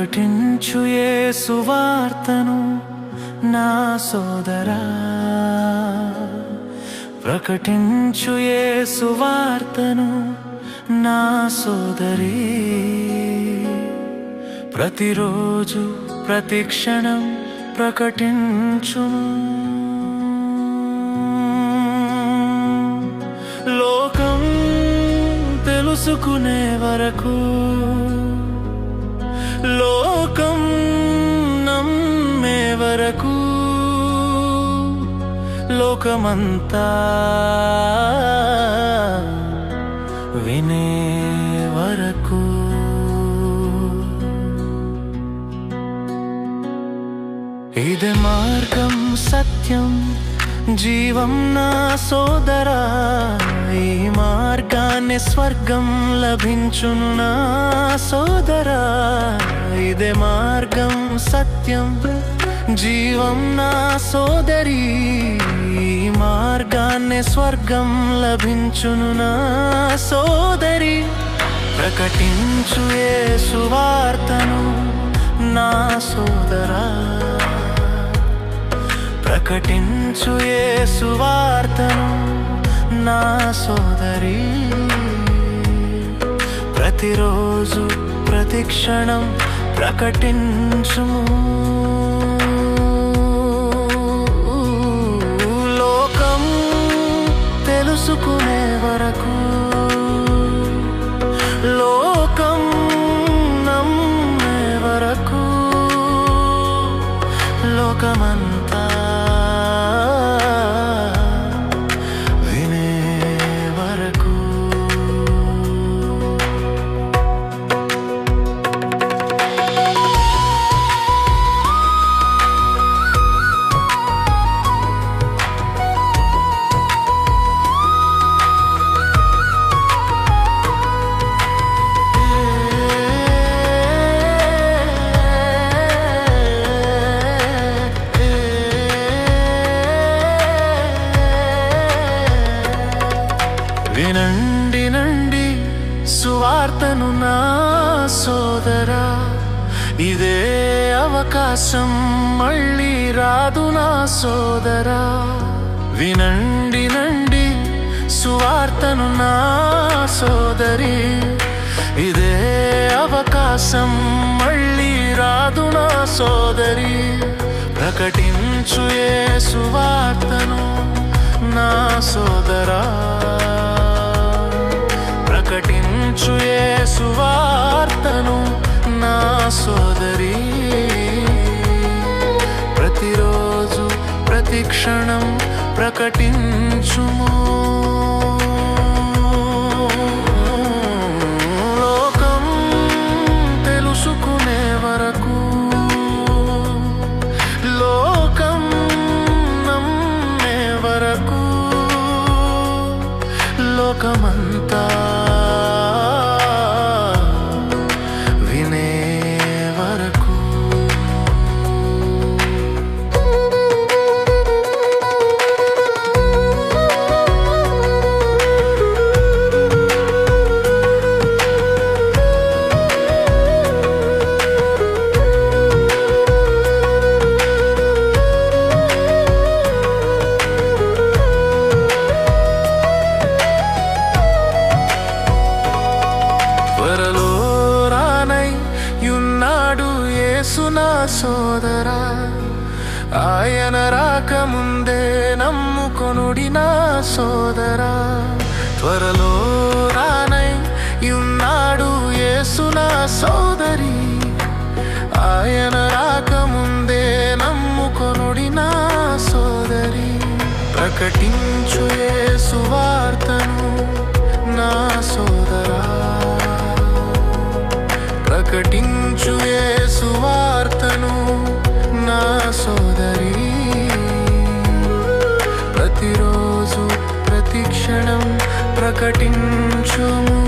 ప్రకటించు ఏ సువార్తను నా సోదరా. ప్రకటించు ఏ సువార్తను నా సోదరి. ప్రతిరోజు ప్రతి క్షణం ప్రకటించు లోకం తెలుసుకునే వరకు వరకు లోకమంతా వినే వరకు. ఇది మార్గం సత్యం జీవం నా సోదరా. ఈ మార్గాన్ని స్వర్గం లభించును నా సోదరా. ఇదే మార్గం సత్యం. జీవం నా సోదరి మార్గాన్ని స్వర్గం లభించును నా సోదరి. ప్రకటించు ఏ సువార్తను నా సోదరా. ప్రకటించు ఏ సువార్తను నా సోదరి. ప్రతిరోజు ప్రతి క్షణం ప్రకటించుము. తెలుసుకునే వరకు లోకం నమ్మే వరకు లోకమంతా నా సోదరా ఇదే అవకాశం మళ్ళీ రాదు నా సోదరా. వినండి నండి సువార్తను నా సోదరి. ఇదే అవకాశం మళ్ళీ రాదు నా సోదరి. ప్రకటించు ఏ సువార్తను నా సోదరా. ప్రకటించు ఏ సువార్తను నా సోదరి. ప్రతిరోజు ప్రతి క్షణం ప్రకటించుము. సోదరా ఆయన రాకముందే నమ్ముకొనుడి నా సోదరా. త్వరలో రానై ఉన్నాడు యేసు సోదరి. ఆయన రాకముందే నమ్ముకొనుడి నా సోదరి. ప్రకటించు ప్రకటించుము.